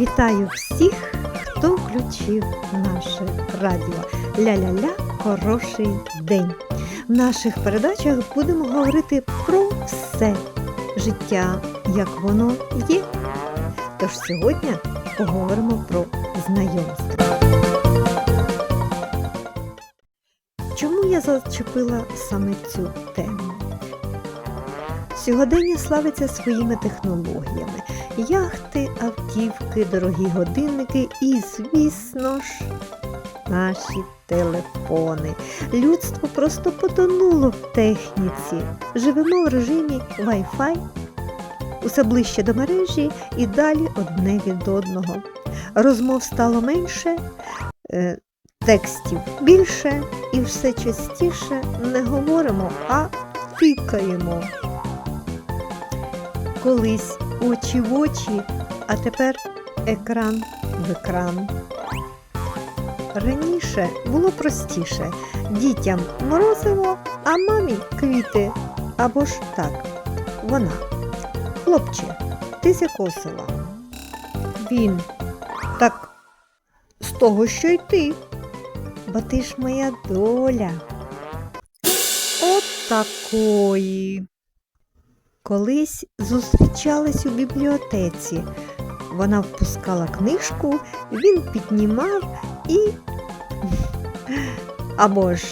Вітаю всіх, хто включив наше радіо. Ля-ля-ля, хороший день. В наших передачах будемо говорити про все життя, як воно є. Тож сьогодні поговоримо про знайомство. Чому я зачепила саме цю тему? Сьогодення славиться своїми технологіями. Яхти, автівки, дорогі годинники і, звісно ж, наші телефони. Людство просто потонуло в техніці. Живемо в режимі Wi-Fi, усе ближче до мережі і далі одне від одного. Розмов стало менше, е, текстів більше і все частіше не говоримо, а тикаємо. Колись очі в очі, а тепер екран в екран. Раніше було простіше дітям морозиво, а мамі квіти. Або ж так, вона. Хлопче, ти з якого села? Він. Так, з того, що й ти. Бо ти ж моя доля. От такої. Колись зустрічались у бібліотеці. Вона впускала книжку, він піднімав і. Або ж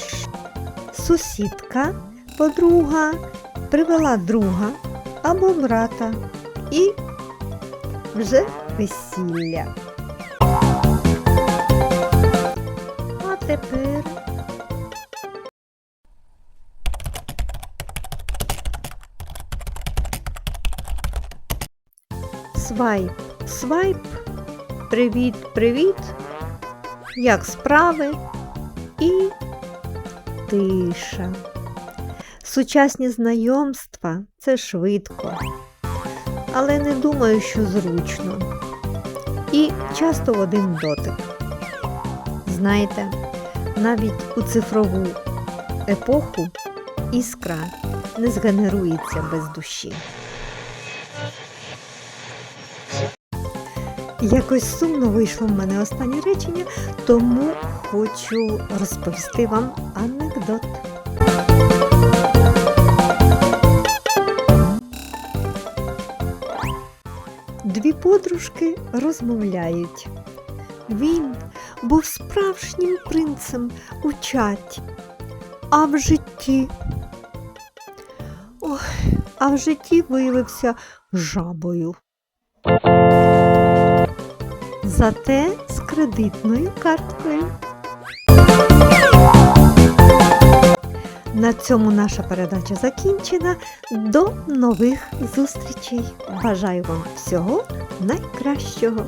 сусідка, подруга, привела друга або брата і вже весілля. А тепер Свайп, свайп, привіт, привіт, як справи і тиша. Сучасні знайомства це швидко, але не думаю, що зручно. І часто в один дотик. Знаєте, навіть у цифрову епоху іскра не згенерується без душі. Якось сумно вийшло в мене останнє речення, тому хочу розповісти вам анекдот. Дві подружки розмовляють. Він був справжнім принцем у чаті, а в житті. Ой, а в житті виявився жабою. Зате з кредитною карткою. На цьому наша передача закінчена. До нових зустрічей. Бажаю вам всього найкращого.